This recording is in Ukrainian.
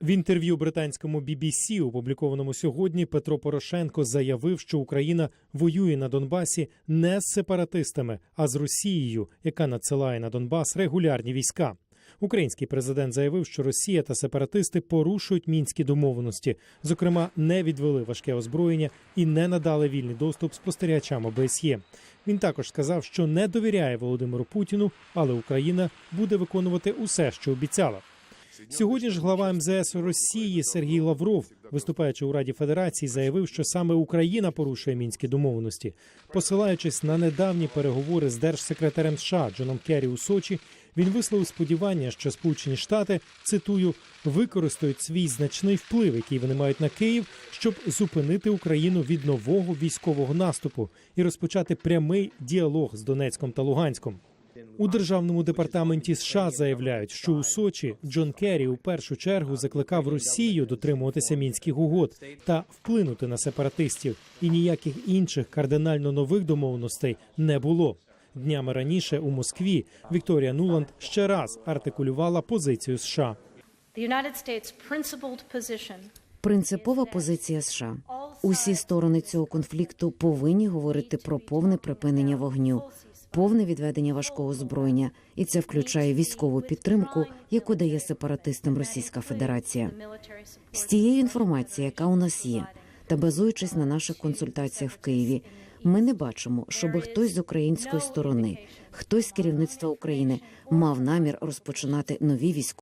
В інтерв'ю британському BBC, опублікованому сьогодні, Петро Порошенко заявив, що Україна воює на Донбасі не з сепаратистами, а з Росією, яка надсилає на Донбас регулярні війська. Український президент заявив, що Росія та сепаратисти порушують мінські домовленості, зокрема, не відвели важке озброєння і не надали вільний доступ спостерігачам ОБСЄ. Він також сказав, що не довіряє Володимиру Путіну, але Україна буде виконувати усе, що обіцяла. Сьогодні ж глава МЗС Росії Сергій Лавров, виступаючи у Раді Федерації, заявив, що саме Україна порушує мінські домовленості. Посилаючись на недавні переговори з держсекретарем США Джоном Керрі у Сочі, він висловив сподівання, що Сполучені Штати цитую використають свій значний вплив, який вони мають на Київ, щоб зупинити Україну від нового військового наступу і розпочати прямий діалог з Донецьком та Луганськом. У державному департаменті США заявляють, що у Сочі Джон Керрі у першу чергу закликав Росію дотримуватися мінських угод та вплинути на сепаратистів, і ніяких інших кардинально нових домовленостей не було. Днями раніше у Москві Вікторія Нуланд ще раз артикулювала позицію США. Принципова позиція США. Усі сторони цього конфлікту повинні говорити про повне припинення вогню, повне відведення важкого озброєння, і це включає військову підтримку, яку дає сепаратистам Російська Федерація. З тієї інформації, яка у нас є, та базуючись на наших консультаціях в Києві, ми не бачимо, щоб хтось з української сторони, хтось з керівництва України мав намір розпочинати нові військові.